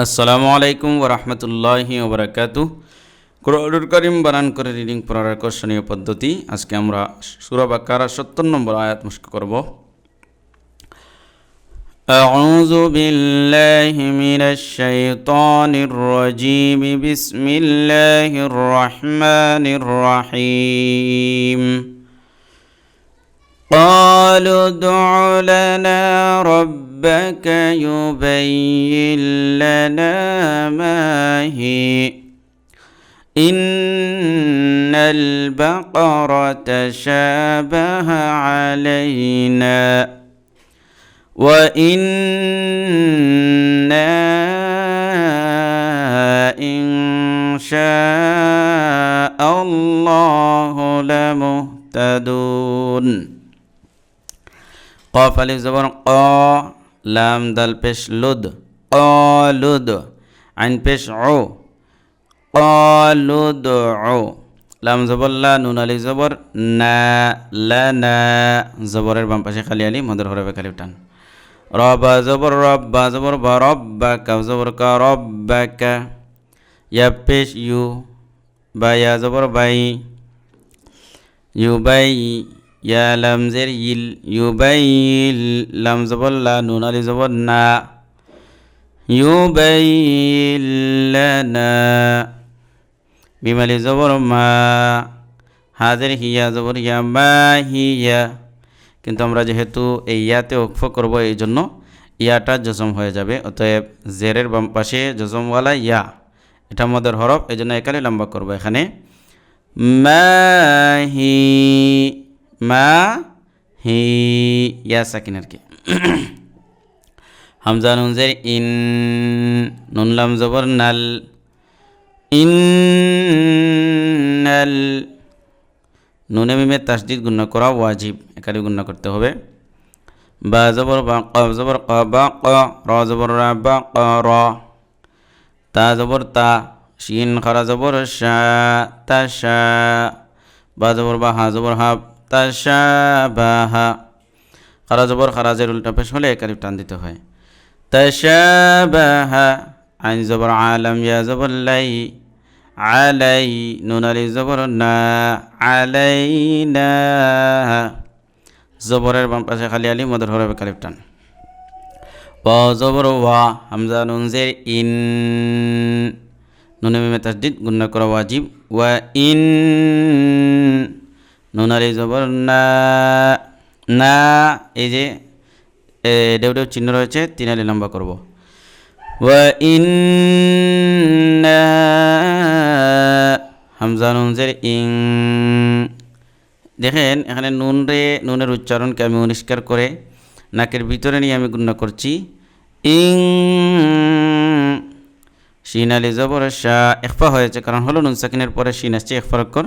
আসসালামু আলাইকুম ওরহমতুল্লাহি ওবরাকাতু কোরআনুল করিম বানান করে রিডিং পড়ার আকর্ষণীয় পদ্ধতি আজকে আমরা সুরা বাকারা সত্তর নম্বর আয়াত মুস্ক করব أعوذ بالله من الشيطان الرجيم بسم الله الرحمن الرحيم قالوا ادع لنا ربك يبين لنا ما هي. إن البقرة شابه علينا. وإنا إن شاء الله لمهتدون. কফ, আলিফ জবর অ লাম, দাল, পেশ, লুদ অলুদ আইন, পেশ ও অলুদ ও লাম জবর লা, নুন আলি জবর, না, লা, না, জবরের বাম পাশে খালি আলি, মদর হরবে খালি টান। রবা, জবর, রব্বা, জবর, বা, রব্বা কা জবর, কা, রব্বা, কা ইয়া পেশ, ইউ, বা, ইয়া, জবর, বাই, ইউ, বাই ইয়া লাম জের ইল ইউ বাই লাম জবর লা নুন আলি জবর না ইউ বাই লানা বিমালি জবর মা হাজের হিয়া জবর ইয়া মা হিয়া কিন্তু আমরা যেহেতু এই ইয়াতে অক্ষ করব, এই জন্য ইয়াটা জজম হয়ে যাবে। অতএব জেরের বাম পাশে জজমওয়ালা ইয়া। এটা আমাদের হরফ এই জন্য একালে লম্বা করব এখানে। মাহি মা হি ইয়া সাকিন আর কি হামজা নুনজের ইন নুন লাম জবর নাল ইন্নাল নুনে মিমে তাসদিদ গুণ্য করা ওয়াজিব একালি গুণ্য করতে হবে বা জবর বা ক জবর ক বা ক র জবর রা বা ক র তা জবর তা শিন খরা জবর শা তা শা বা জবর বা হা জবর হা তা শা খারা জবর খারাজের উল্টা পেশ হলে একালি টান দিতে হয়। তা শা বা হা আইন জবর আলম, ইয়া আলাই, নুন আলি জবর না, আলাইনা। জবরের বাম পাশে খালি আলি মদর হরবে কালিফ টান। ব জবর ওয়া, হামজা, নুন, জের, ইন। নুনে মিমে তাসদিদ গুন্না করা ওয়াজিব, ওয়া, ইন। নুন আলি জবর না না এই যে ডেউ ডেউ চিহ্ন রয়েছে তিন আলি লম্বা করবো وإنا হামজা নুনজের ইং দেখেন এখানে নুন রে নুনের উচ্চারণকে আমি পরিষ্কার করে নাকের ভিতরে নিয়ে আমি গুণনা করছি ইং শিন আলি জবর শাহ একফা হয়েছে কারণ হলো নুন সাকিনের পরে শিন আসছে একফা অক্ষর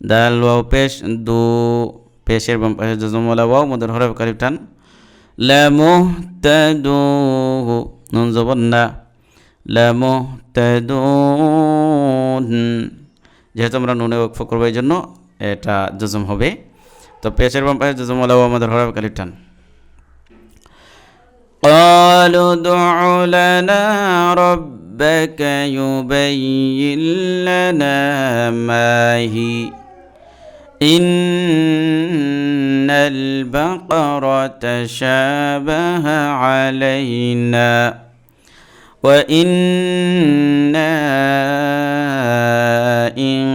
দাল ওয়াও পেশ দু পেশের বাম পাশে জজমওয়ালা ওয়াও মদের হরফ কারিফ টান লামুহতাদুহ নুন জবর না লামুহতাদুন যেহেতু আমরা নুনে ওকফ করবো এই জন্য এটা জজম হবে তো পেশের বাম পাশে জজম ওলাও আমাদের হরফ কালিফ টান قالوا ادع لنا ربك يبين لنا ما هي إن البقرة شابه علينا وإنا إن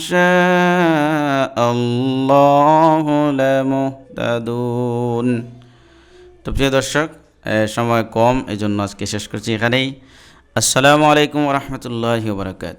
شاء الله لمهتدون তো প্রিয় দর্শক সময় কম এই জন্য আজকে শেষ করছি এখানেই আসসালামু আলাইকুম রহমতুল্লাহ বারকাত